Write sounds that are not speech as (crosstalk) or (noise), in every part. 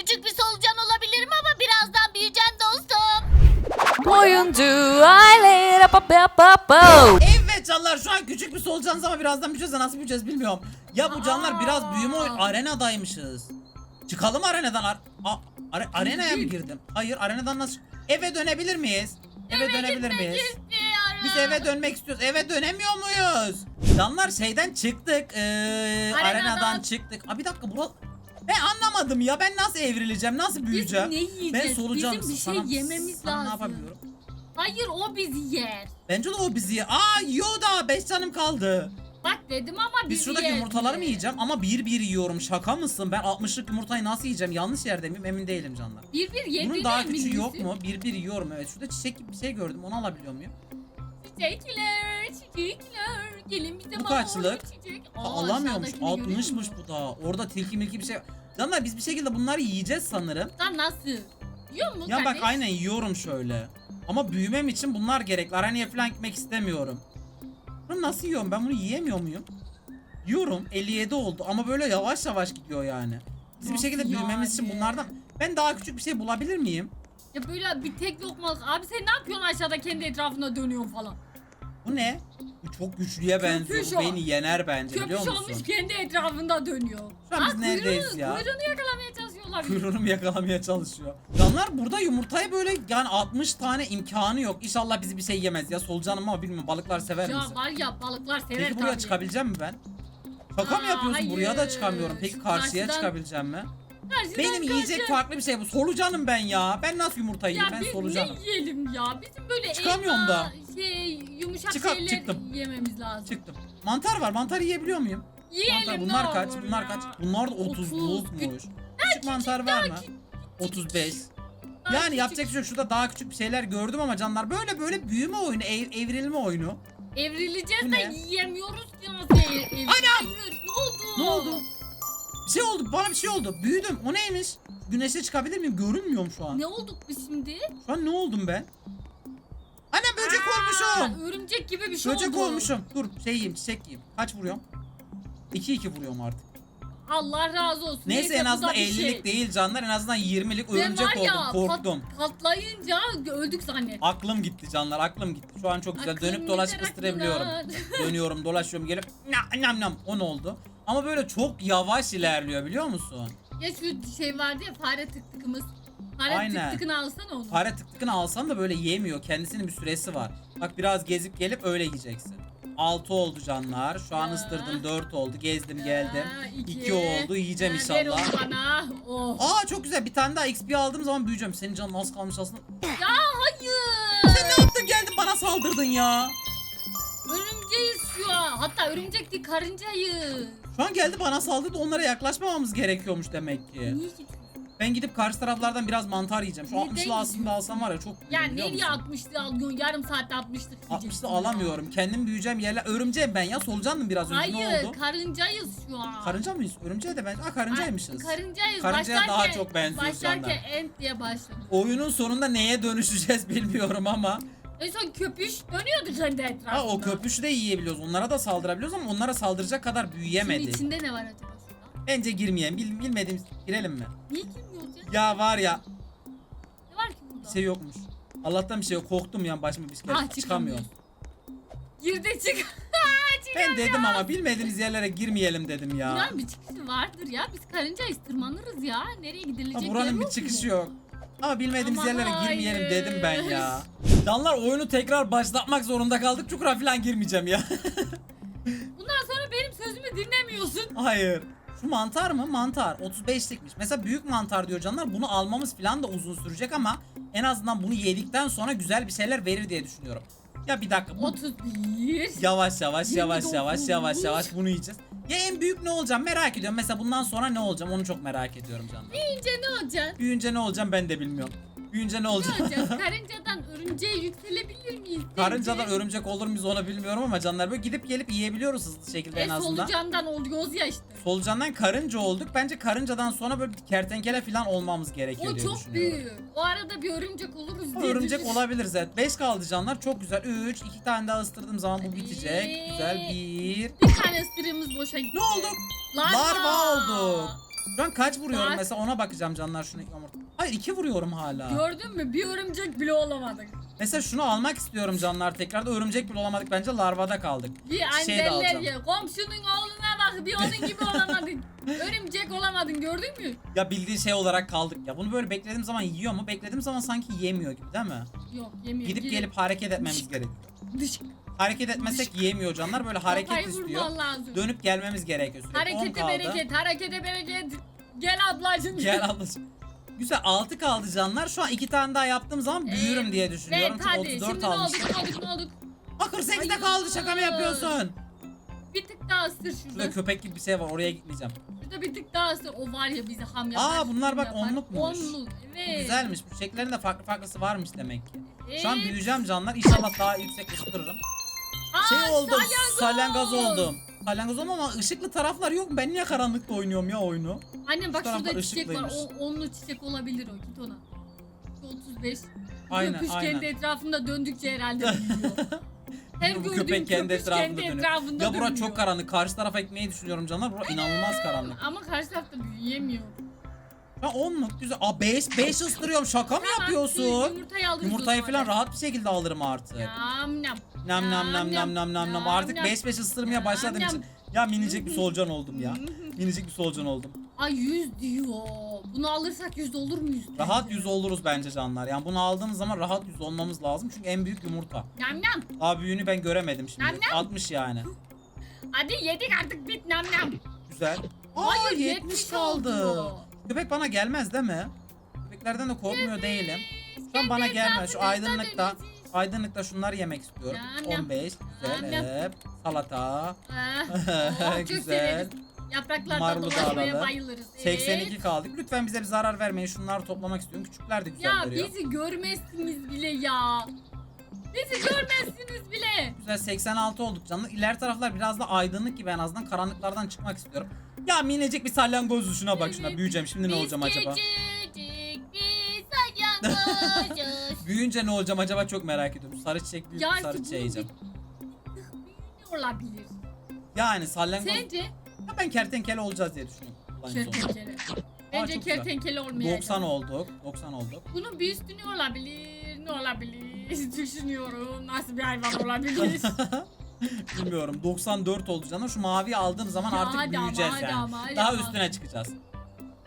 Küçük bir solucan olabilirim ama birazdan büyüyeceğim dostum. Oyuncu aile pa pa pa pa. Evet canlar şu an küçük bir solucanız ama birazdan büyüyeceğiz de nasıl büyüyeceğiz bilmiyorum. Ya bu canlar biraz büyüme oyun Aa. arenadaymışız. Çıkalım arenadan. Ar A- are- arenaya mı girdim? Hayır arenadan nasıl? Eve dönebilir miyiz? Eve, dönebilir miyiz? İstiyorum. Biz eve dönmek istiyoruz. Eve dönemiyor muyuz? Canlar şeyden çıktık. Ee, Arenadan. arenadan çıktık. Aa bir dakika bura... Ben anlamadım ya. Ben nasıl evrileceğim? Nasıl büyüyeceğim? ne yiyeceğiz? Ben solucan. Bizim bir şey Sana- yememiz sana lazım. ne yapabiliyorum? Hayır o bizi yer. Bence de o bizi yer. Aa yiyor da 5 canım kaldı. Bak dedim ama bizi Biz şuradaki yer yumurtaları mı yiyeceğim ama bir bir yiyorum. Şaka mısın? Ben 60'lık yumurtayı nasıl yiyeceğim? Yanlış yerde miyim? Emin değilim canlar. Bir bir yediğine Bunun daha küçüğü yok mu? Bir bir yiyorum evet. Şurada çiçek gibi bir şey gördüm. Onu alabiliyor muyum? Çiçekler, çiçekler. Gelin bize Bu mor kaçlık? çiçek. Aa, alamıyormuş. aşağıdakini görüyor 60'mış musun? bu da. Orada tilki milki bir şey. Canlar biz bir şekilde bunları yiyeceğiz sanırım. Lan nasıl? Yiyor mu Ya bak kardeş? aynen yiyorum şöyle. Ama büyümem için bunlar gerek. Arenaya falan gitmek istemiyorum. Bunu nasıl yiyorum? Ben bunu yiyemiyor muyum? Yiyorum. 57 oldu ama böyle yavaş yavaş gidiyor yani. Biz bir Nasıl şekilde büyümemiz için bunlardan... Ben daha küçük bir şey bulabilir miyim? Ya böyle bir tek lokmalık. Abi sen ne yapıyorsun aşağıda kendi etrafında dönüyorsun falan. Bu ne? Çok güçlüye benziyor. Köpüş o. beni yener bence biliyor Köpüş musun? olmuş kendi etrafında dönüyor. Şu an biz Aa, neredeyiz kuyruğunu- ya? Kuyruğunu yakalamaya çalışıyorlar. Kuyruğunu yakalamaya çalışıyor? Canlar burada yumurtayı böyle yani 60 tane imkanı yok. İnşallah bizi bir şey yemez ya. Solucanım ama bilmiyorum balıklar sever Ya misin? var ya balıklar sever Peki buraya tabii. çıkabileceğim mi ben? Şaka mı Aa, yapıyorsun? Buraya da hayır. çıkamıyorum. Peki Şu karşıya karşıdan- çıkabileceğim mi? Karşıdan Benim yiyecek karşıya- farklı bir şey bu. Solucanım ben ya. Ben nasıl yumurta Ya yiyeyim? Ben biz solucanım. ne yiyelim ya? Bizim böyle Çıkamıyorum elma, da. Yumuşak Çıkar- şeyler çıktım. yememiz lazım. Çıktım. Mantar var. Mantar yiyebiliyor muyum? Yiyelim Mantar. ne Bunlar kaç? olur Bunlar ya. kaç? Bunlar da 30. 30'lukmuş. Küçük mantar var mı? 35. Daha Yani küçük. yapacak bir şey yok. Şurada daha küçük bir şeyler gördüm ama canlar böyle böyle büyüme oyunu, ev- evrilme oyunu. Evrileceğiz Bu de ne? yiyemiyoruz ya. Ev, ev! Hayır, ne oldu? Ne oldu? Bir şey oldu. Bana bir şey oldu. Büyüdüm. O neymiş? Güneşe çıkabilir miyim? Görünmüyorum şu an. Ne olduk biz şimdi? Şu an ne oldum ben? Böcek Aa, olmuşum. Örümcek gibi bir şey Böcek oldu. olmuşum. Dur şey yiyeyim çiçek yiyeyim. Kaç vuruyorum? 2-2 vuruyorum artık. Allah razı olsun. Neyse, en bu da azından bir 50'lik şey. değil canlar. En azından 20'lik Ben örümcek var ya, oldum. Korktum. pat- patlayınca öldük zannet. Aklım gitti canlar. Aklım gitti. Şu an çok güzel. Aklım Dönüp dolaşıp gider ıstırabiliyorum. (laughs) Dönüyorum, dolaşıyorum, gelip nam nam nam. O ne oldu? Ama böyle çok yavaş ilerliyor biliyor musun? Ya şu şey vardı ya fare tık tıkımız. Fare Aynen. tık tıkını alsana onu. Fare tık tıkını alsan da böyle yemiyor. Kendisinin bir süresi var. Bak biraz gezip gelip öyle yiyeceksin. 6 oldu canlar. Şu an Ya. ısırdım 4 oldu. Gezdim geldim. Aa, 2 oldu. Yiyeceğim Ha, Ver inşallah. onu bana. Oh. Aa çok güzel. Bir tane daha XP aldığım zaman büyüyeceğim. Senin canın az kalmış aslında. Ya hayır. Sen ne yaptın geldin bana saldırdın ya. Örümceğiz şu an. Hatta örümcek değil karıncayız. Şu an geldi bana saldırdı. Onlara yaklaşmamamız gerekiyormuş demek ki. Niye gidiyorsun? Ben gidip karşı taraflardan biraz mantar yiyeceğim. Şu Neden 60'lı aslında alsam var ya çok Ya biliyor nereye musun? 60'lı alıyorsun? Yarım saatte 60'lık 60'lı alamıyorum. Kendim büyüyeceğim yerler. Örümceğim ben ya. Solucandım biraz önce. Ne Hayır oldu? karıncayız şu an. Karınca mıyız? Örümceğe de ben. Aa karıncaymışız. Ay, Karıncayız. Karıncaya daha Başlarken- çok benziyoruz Başlarken ent diye başladı. Oyunun sonunda neye dönüşeceğiz (laughs) bilmiyorum ama. En son köpüş dönüyordu kendi etrafında. Ha o köpüşü de yiyebiliyoruz. Onlara da saldırabiliyoruz ama onlara saldıracak kadar Şunun büyüyemedik. içinde ne var acaba? Bence girmeyelim. Bil, bilmediğimiz girelim mi? Niye girmiyoruz ya? Ya var ya Ne var ki burada? bir şey yokmuş. Allah'tan bir şey yok. Korktum ya başıma bir şey Ah, çıkamıyorum. Girdi çık. (laughs) Ben dedim ama bilmediğimiz yerlere girmeyelim dedim ya. Buranın bir çıkışı vardır ya. Biz karıncayız tırmanırız ya. Nereye gidilecek Ha, yer buranın bir yok çıkışı mu? yok. Ama bilmediğimiz Ama yerlere girmeyelim hayır. dedim ben ya. (laughs) Canlar oyunu tekrar başlatmak zorunda kaldık. Çukura falan girmeyeceğim ya. (laughs) Bundan sonra benim sözümü dinlemiyorsun. Hayır. Şu mantar mı? Mantar. 35'likmiş. Mesela büyük mantar diyor canlar. Bunu almamız falan da uzun sürecek ama en azından bunu yedikten sonra güzel bir şeyler verir diye düşünüyorum. Ya bir dakika. Bu 31. yavaş yavaş yavaş 29. yavaş yavaş yavaş bunu yiyeceğiz. Ya en büyük ne olacağım merak ediyorum. Mesela bundan sonra ne olacağım onu çok merak ediyorum canlar. Büyüyünce ne olacaksın? Büyüyünce ne olacağım ben de bilmiyorum. Büyüyünce ne Ne olacağım? olacağız? (laughs) Karıncadan örümceğe yükselebilir miyiz? Karıncadan örümcek olur muyuz onu bilmiyorum ama canlar böyle gidip gelip yiyebiliyoruz hızlı şekilde en E, azından. solucandan oluyoruz ya işte. Solucandan karınca olduk. Bence karıncadan sonra böyle bir kertenkele falan olmamız gerekiyor O diye çok büyük. O arada bir örümcek oluruz diye Örümcek düşün- olabiliriz evet. 5 kaldı canlar. Çok güzel. 3, 2 tane daha ısırdığım zaman bu bitecek. Güzel. 1. Bir tane ısırığımız boşa gitti. Ne olduk? Larva. Larva olduk. Şu an kaç vuruyorum Bak. mesela ona bakacağım canlar şunu yumurta. Hayır iki vuruyorum hala. Gördün mü? Bir örümcek bile olamadık. Mesela şunu almak istiyorum canlar tekrarda örümcek bile olamadık bence larvada kaldık. Bir Şey de anneler alacağım. ya. Komşunun oğluna bak bir onun gibi olamadın. (laughs) örümcek olamadın gördün mü? Ya bildiğin şey olarak kaldık ya. Bunu böyle beklediğim zaman yiyor mu? Beklediğim zaman sanki yemiyor gibi değil mi? Yok yemiyor. Gidip gelip hareket etmemiz gerekiyor. Dış. Hareket etmesek yiyemiyor canlar böyle hareket Kafayı istiyor. vurman lazım. Dönüp gelmemiz gerekiyor. Sürekli 10 Harekete kaldı. bereket, harekete bereket. Gel ablacım. Gel ablacığım. Güzel 6 kaldı canlar. Şu an 2 tane daha yaptığım zaman büyürüm diye düşünüyorum. Evet Çünkü hadi 34 şimdi ne almıştım. olduk ne olduk ne olduk. Aa 48'de Hayır. kaldı şaka mı yapıyorsun? Bir tık daha ısır Şurada şurada. köpek gibi bir şey var oraya gitmeyeceğim. Şurada bir tık daha ısır. O var ya bizi ham yapar. Aa, bunlar bak yapar. onlukmuş. Onluk Bu evet. güzelmiş. Bu çiçeklerin de farklı farklısı varmış demek ki. Şu an Evet. büyüyeceğim canlar. İnşallah daha yüksek ısıtırırım. Aa, Şey oldum. salyangoz. Salyangoz oldum. Salyangoz oldum ama ışıklı taraflar yok. Ben niye karanlıkta oynuyorum ya oyunu? Annem bak Şu taraflar şurada çiçek var. ışıklıymış. O, onlu çiçek olabilir o. Git ona. Şu 35. Bu Aynen, köpüş aynen. kendi etrafında döndükçe herhalde (laughs) büyüyor. Her Bu gördüğüm köpek kendi etrafında dönüyor. Ya bura dönüyor. çok karanlık. Karşı tarafa ekmeği düşünüyorum canlar. Bura inanılmaz karanlık. Ama karşı tarafta büyüyemiyor. Ha 10 mu? Güzel. Aa 5 5 ısırıyorum. Şaka mı Tamam, yapıyorsun? Yumurtayı alırız Yumurtayı falan rahat bir şekilde alırım artık. Nam nam. Nam nam nam nam nam nam nam. Artık nam. 5 5 ısırmaya Nam, başladığım nam. için. Ya minicik bir solucan oldum ya. (laughs) Minicik bir solucan oldum. Ay 100 diyor. Bunu alırsak 100 olur muyuz? Rahat 100 oluruz bence canlar. Yani bunu aldığımız zaman rahat 100 olmamız lazım. Çünkü en büyük yumurta. Nam nam. Daha büyüğünü ben göremedim şimdi. Nam, nam. 60 yani. Hadi yedik artık bit nam nam. Güzel. Aa Hayır 70 70 kaldı. oldu. Köpek bana gelmez değil mi? Köpeklerden de korkmuyor değilim. Şu an bana gelmez. Şu aydınlıkta aydınlıkta şunları yemek istiyorum. Nam, nam. 15 Nam, güzel. Evet. Salata. Ah, (laughs) oh, çok Güzel. severiz. Yapraklarda Marulu dolaşmaya bayılırız. Evet. 82 kaldık. Lütfen bize bir zarar vermeyin. Şunları toplamak istiyorum. Küçükler de güzel Ya veriyor. bizi görmezsiniz bile ya. Bizi görmezsiniz bile. Güzel 86 olduk canlı. İleri taraflar biraz da aydınlık gibi en azından karanlıklardan çıkmak istiyorum. Ya minicik bir salyangoz şuna bak şuna. Büyüyeceğim. Şimdi ne olacağım acaba? (laughs) Büyüyünce ne olacağım acaba çok merak ediyorum. Sarı çiçek büyük sarı çiçeği yiyeceğim. olabilir? Yani salyangoz. Sence? Ya ben kertenkele olacağız diye düşünüyorum. Kertenkele. Bence kertenkele olmayacak. 90 olduk. 90 olduk. Bunun bir üstü ne olabilir? Ne olabilir? (laughs) Düşünüyorum. Nasıl bir hayvan olabilir? (laughs) (laughs) Bilmiyorum. 94 oldu canım. Şu maviyi aldığım zaman Ya artık hadi ama, büyüyeceğiz hadi yani. ama, hadi daha ama. üstüne çıkacağız.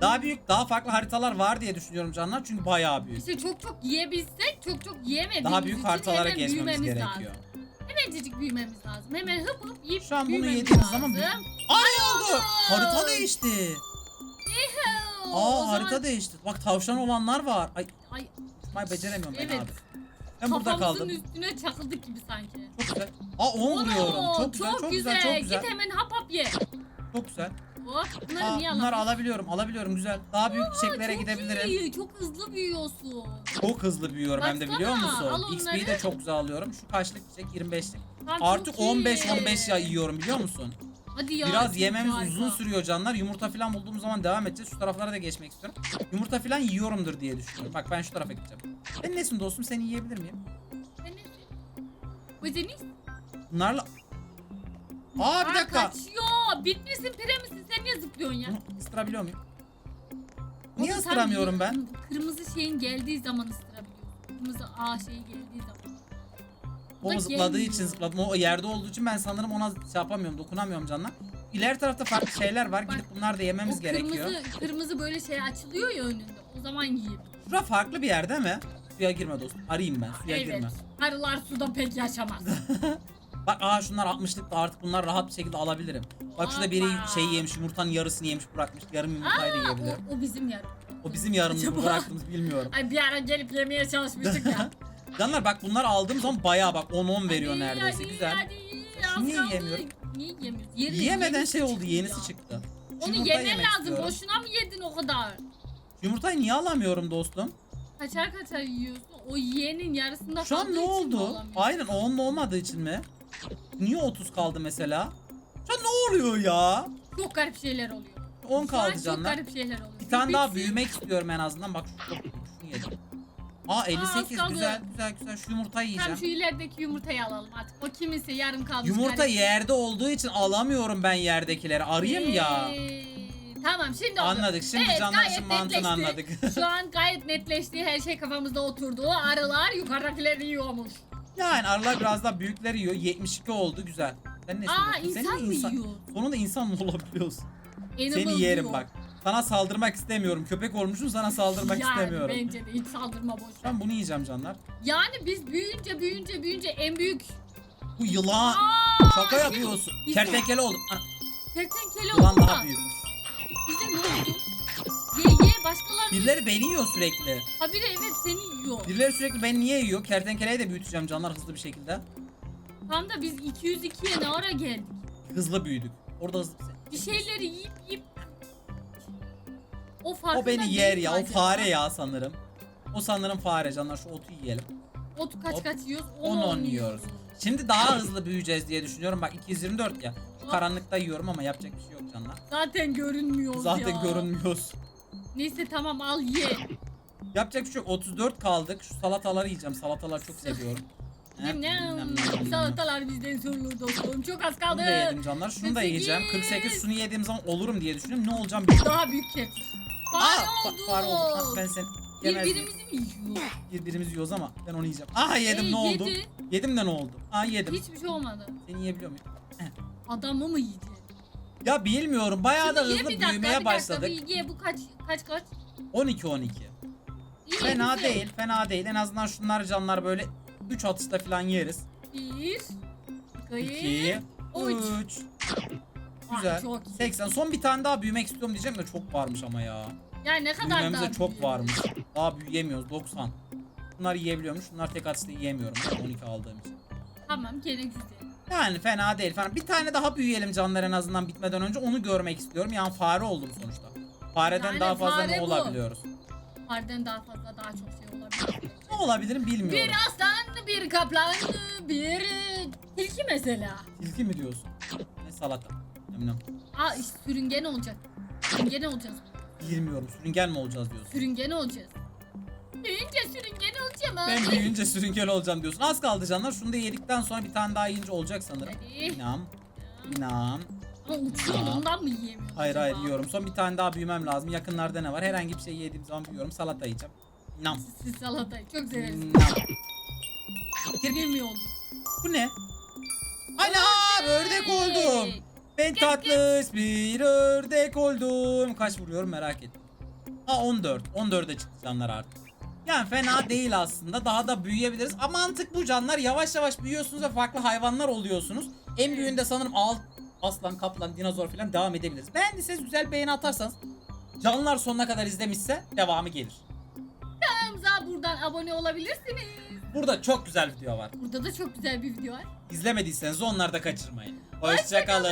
Daha büyük, daha farklı haritalar var diye düşünüyorum canlar. Çünkü bayağı büyük. işte çok çok yiyebilsek çok çok yiyemediğimiz Daha büyük için haritalara hemen geçmemiz büyümemiz gerekiyor. Lazım. Hemencecik büyümemiz lazım. Hemen hıp hıp yiyip Şu an bunu büyümemiz yediğimiz lazım. zaman Ay oldu? Harita değişti. Aa o harita zaman- değişti. Bak tavşan olanlar var. Ay Ay, uçmayı beceremiyorum ben Evet. abi. Ben burada kafamızın kaldım. üstüne çakıldık gibi sanki. Çok güzel. Aa 10 vuruyorum. Oo, Çok güzel, çok güzel, çok güzel. Git hemen hap hap ye. Çok güzel. Hop, bunları Aa, niye bunları alabiliyorum, alabiliyorum güzel. Daha büyük çiçeklere Çok gidebilirim. iyi, çok hızlı büyüyorsun. Çok hızlı büyüyorum hem de Baksana, biliyor al musun? XP'yi de onları. çok güzel alıyorum. Şu kaçlık çiçek 25'lik. Tam Artık çok iyi. 15-15 ya yiyorum biliyor musun? Hadi ya. Biraz yememiz harika. uzun sürüyor canlar. Yumurta falan bulduğum zaman devam edeceğiz. Şu taraflara da geçmek istiyorum. Yumurta falan yiyorumdur diye düşünüyorum. Bak ben şu tarafa gideceğim. Ben nesin dostum? Seni yiyebilir miyim? Sen ne- Bu Deniz. Bunlarla... Aa bir Aa, dakika. Kaçıyor. Bitmişsin pire misin? Sen niye zıplıyorsun ya? Bunu ısırabiliyor muyum? Niye Oğlum ısıramıyorum ben? Kırmızı şeyin geldiği zaman ısırabiliyorsun. Kırmızı A şeyi geldiği zaman. O zıpladığı için zıpladım. O yerde olduğu için ben sanırım ona şey yapamıyorum, dokunamıyorum canına. İleri tarafta farklı şeyler var. Bak, Gidip bunlar da yememiz o gerekiyor. kırmızı, kırmızı böyle şey açılıyor ya önünde. O zaman yiyelim. Şura farklı bir yer değil mi? Suya girme dostum. Arayayım ben. Suya evet. girme. Arılar suda pek yaşamaz. (laughs) Bak aa şunlar 60'lık da artık bunlar rahat bir şekilde alabilirim. Bak şurada biri şey yemiş, yumurtanın yarısını yemiş bırakmış. Yarım yumurtayı da Aa, yiyebilirim. o, o bizim yarım. O bizim yarımımızı Acaba? bıraktığımız bilmiyorum. Ay bir ara gelip yemeye çalışmıştık ya. (laughs) Canlar bak bunlar aldığım zaman bayağı bak 10-10 veriyor neredeyse. Güzel. niye yiyemiyorum? Niye yiyemiyoruz? Yeriz, Yiyemeden yenisi şey oldu, çıktı yenisi ya. çıktı. Onu yemen yemek lazım. istiyorum. Boşuna mı yedin o kadar? Yumurtayı niye alamıyorum dostum? Kaçar kaçar yiyorsun. O yiyenin yarısında Şu an kaldığı ne için mi oldu? alamıyorsun? Aynen o onun olmadığı için mi? Niye 30 kaldı mesela? Şu an ne oluyor ya? Çok garip şeyler oluyor. 10 Şu an kaldı Çok canlar. garip şeyler oluyor. Bir tane daha bitsin. büyümek istiyorum en azından. Bak şu. Şunu yedim. Aa 58 kaldı. güzel güzel güzel şu yumurtayı yiyeceğim. şu ilerideki yumurtayı alalım artık. O kiminse yarım kalmış. Yumurta garip. yerde olduğu için alamıyorum ben yerdekileri. Arayayım ya. Evet. Tamam şimdi oldu. Anladık. Şimdi Evet, için mantığını anladık. (laughs) Şu an gayet netleşti. Her şey kafamızda oturdu. Arılar yukarıdakileri yiyormuş. Yani arılar biraz daha büyükleri yiyor. 72 oldu güzel. Sen nesin? Aa? Senin insan de mı yiyor? Sonunda insan mı olabiliyorsun? Animal Seni yerim yiyor. bak. Sana saldırmak istemiyorum. Köpek olmuşsun sana saldırmak yani istemiyorum. bence de hiç saldırma boş ver. Ben bunu yiyeceğim canlar. Yani biz büyüyünce büyüyünce büyüyünce en büyük Bu yılan. Aa, Şaka şey, yapıyorsun. bize- Kertenkele oldum. Kertenkele Yılan oldu daha da büyükmüş. bize ne oldu? Ye ye başkaları Birileri beni yiyor sürekli. Ha biri evet seni yiyor. Birileri sürekli beni niye yiyor? Kertenkeleyi de büyüteceğim canlar hızlı bir şekilde. Tam da biz 202'ye ne ara geldik? Hızlı büyüdük. Orada hızlı. Bir şeyleri yiyip yiyip o farkında O beni değil yer mi ya. O acaba? fare ya sanırım. O sanırım fare canlar. Şu otu yiyelim. Otu kaç Hop. kaç yiyoruz? 10 10 10 yiyoruz. Şimdi daha hızlı büyüyeceğiz diye düşünüyorum. Bak 224 ya. Şu. Karanlıkta yiyorum ama yapacak bir şey yok canlar. Zaten görünmüyoruz Zaten ya. görünmüyoruz. Neyse tamam al ye. Yapacak bir şey yok. 34 kaldık. Şu salataları yiyeceğim. Salataları çok seviyorum. Heh, Nem nem. nem, nem, nem, nem. Salatalar bizden sorulur dostum. Çok az Bunu kaldı. da yedim canlar. Şunu da 48. yiyeceğim. 48 şunu yediğim zaman olurum diye düşünüyorum. Ne olacağım bilmiyorum. Daha büyük kefir. Fare oldu. fa- Fare oldu. Ha, ben sen yemez miyim? Birbirimizi mi yiyor? Birbirimizi yiyoruz ama ben onu yiyeceğim. Aha yedim Ey, ne oldu? yedi. Yedim de ne oldu? Aa yedim. Hiçbir şey olmadı. Seni yiyebiliyor muyum? Adamı mı yiyeceğiz? Ya bilmiyorum. Bayağı da hızlı bir dakika, büyümeye dakika, başladık. bir ye bu kaç kaç kaç? 12 12. İyi, Fena güzel. değil, fena değil. En azından şunlar canlar böyle 3 atışta falan yeriz. Bir. 2 İki. Üç. 3 Ay, Güzel. çok iyi. 80. Son bir tane daha büyümek istiyorum diyeceğim de çok varmış ama ya. Ya ne kadar daha Büyümemize çok büyüyor? varmış. Daha büyüyemiyoruz 90. Bunlar yiyebiliyormuş. Bunlar tek atışta yiyemiyorum. 12 aldığım için. Tamam gene güzel. Yani fena değil falan. Bir tane daha büyüyelim canlar en azından bitmeden önce. Onu görmek istiyorum. Yani fare oldum sonuçta. Fareden Yani daha fazla fare ne bu. olabiliyoruz? Harden daha fazla daha çok şey olabilir. Ne olabilirim bilmiyorum. bir aslan, bir kaplan, bir e, tilki mesela. Tilki mi diyorsun? Ne salata? Eminim. Aa işte sürüngen olacak. Sürüngen olacağız. Bilmiyorum. Sürüngen mi olacağız diyorsun? Sürüngen olacağız. Büyünce sürüngen olacağım abi. Ben büyüyünce sürüngen olacağım diyorsun. Az kaldı canlar. Şunu da yedikten sonra bir tane daha yiyince olacak sanırım. Hadi. İnam. İnam. Ama uçuyorum Ya. ondan mı yiyemiyorum? Hayır acaba? hayır yiyorum. Son bir tane daha büyümem lazım. Yakınlarda ne var? Herhangi bir şey yediğim zaman büyüyorum. Salata yiyeceğim. İnam. Siz salatayı çok severiz. İnam. Kirpi. Bilmiyordum. Bu ne? Ana ördek oldum. Ben tatlış bir ördek oldum. Kaç vuruyorum merak ettim. Ha 14. 14'e çıktı canlar artık. Yani fena değil aslında. Daha da büyüyebiliriz. Ama mantık bu canlar. Yavaş yavaş büyüyorsunuz ve farklı hayvanlar oluyorsunuz. En büyüğünde sanırım al, aslan, kaplan, dinozor falan devam edebiliriz. Beğendiyseniz güzel beğeni atarsanız canlar sonuna kadar izlemişse devamı gelir. Kanalımıza buradan abone olabilirsiniz. Burada çok güzel video var. Burada da çok güzel bir video var. İzlemediyseniz onları da kaçırmayın. Hoşçakalın.